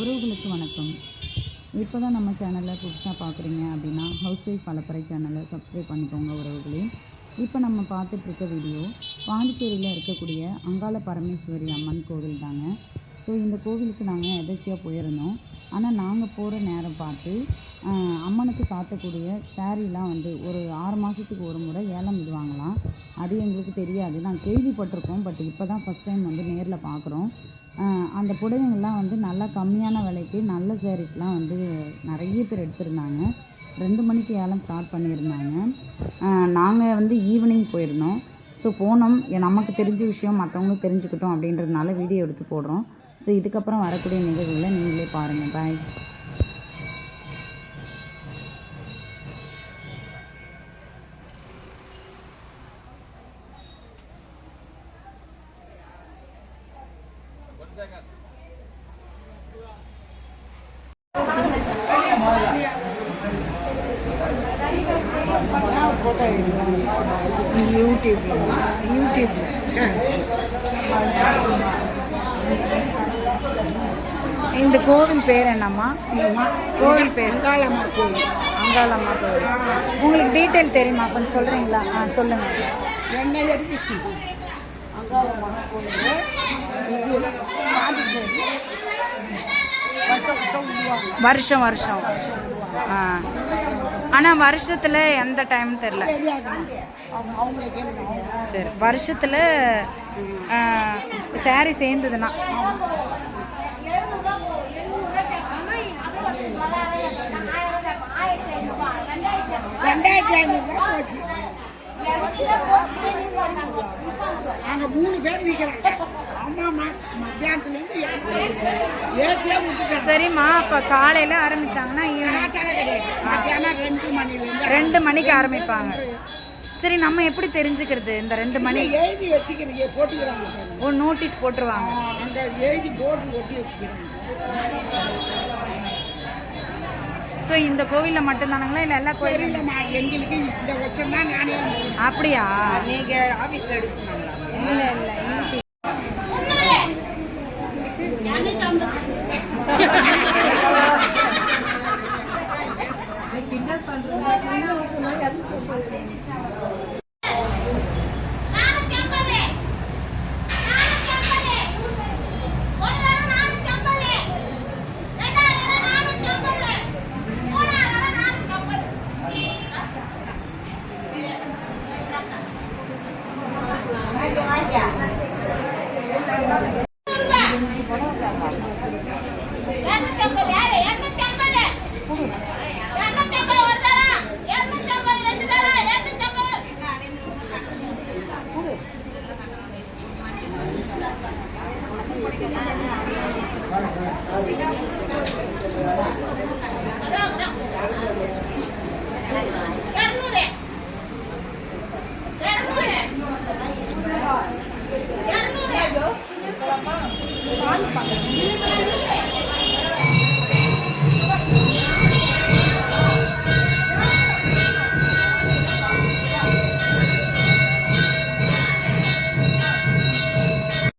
உறவுகளுக்கு வணக்கம். இப்போ தான் நம்ம சேனலை புதுசாக பார்க்குறீங்க அப்படின்னா ஹவுஸ் ஒய்ஃப் பலப்பறை சேனலை சப்ஸ்கிரைப் பண்ணிக்கோங்க உறவுகளே. இப்போ நம்ம பார்த்துட்ருக்க வீடியோ பாண்டிச்சேரியில் இருக்கக்கூடிய அங்காள பரமேஸ்வரி அம்மன் கோவில் தாங்க. ஸோ இந்த கோவிலுக்கு நாங்கள் எதர்ச்சியாக போயிருந்தோம். ஆனால் நாங்கள் போகிற நேரம் பார்த்து அம்மனுக்கு காட்டக்கூடிய சாரீலாம் வந்து ஒரு ஆறு மாதத்துக்கு ஒரு முறை ஏலம் விடுவாங்களாம். அது எங்களுக்கு தெரியாது. நாங்கள் கேள்விப்பட்டிருக்கோம். பட் இப்போ தான் ஃபஸ்ட் டைம் வந்து நேரில் பார்க்குறோம் அந்த புடவைங்கள்லாம் வந்து நல்லா கம்மியான விலைக்கு நல்ல சாரீஸ்லாம் வந்து நிறைய பேர் எடுத்திருந்தாங்க. ரெண்டு மணிக்கு ஏலம் ஸ்டார்ட் பண்ணியிருந்தாங்க. நாங்கள் வந்து ஈவினிங் போயிருந்தோம். ஸோ போனோம். நமக்கு தெரிஞ்ச விஷயம் மற்றவங்களுக்கு தெரிஞ்சுக்கிட்டோம் அப்படின்றதுனால வீடியோ எடுத்து போடுறோம். ஸோ இதுக்கப்புறம் வரக்கூடிய நிகழ்வுகளை நீங்களே பாருங்கள் பாய் யூடியூப்ல. யூடியூப்ல இந்த கோவில் பேர் என்னம்மா? கோவில் பேர்? அங்காளம்மா கோயில் அங்காளம்மா கோவில். உங்களுக்கு டீட்டெயில் தெரியுமா? கொஞ்சம் சொல்கிறீங்களா ஆ சொல்லுங்கள் கோயில் இது பாண்டிச்சேரி வருஷம் வருஷம். ஆ. ஆனால் வருஷத்தில் எந்த டைம் தெரில சரி வருஷத்தில் சாரி சேர்ந்ததுன்னா. ரெண்டாயிரத்தி போச்சு. நாங்கள் மூணு பேர் நிற்கிறோம் அம்மா ம- மத்தியானத்துலேருந்து ஏற்றியே விட்டுட்டோம் சரிம்மா இப்போ காலையில் ஆரம்பிச்சாங்கன்னா ஈவினிங். கிடையாது. மத்தியானம் ரெண்டு மணிலேருந்து ரெண்டு மணிக்கு ஆரம்பிப்பாங்க. சரி நம்ம எப்படி தெரிஞ்சுக்கிறது இந்த ரெண்டு மணி? எழுதி வச்சுக்கிறீங்க போட்டுக்கிறாங்க. ஒரு நோட்டீஸ் போட்டுருவாங்க. அங்கே எழுதி போர்டு ஒட்டி வச்சுக்கிறோம். ஸோ இந்த கோவிலில் மட்டும்தானுங்களா இல்லை எல்லா கோவிலும் எங்களுக்கு இந்த வருஷம் தான் நானே அப்படியா? நீங்கள் ஆஃபீஸில் எடுக்க இல்லை இல்லை பின்னர் espaço.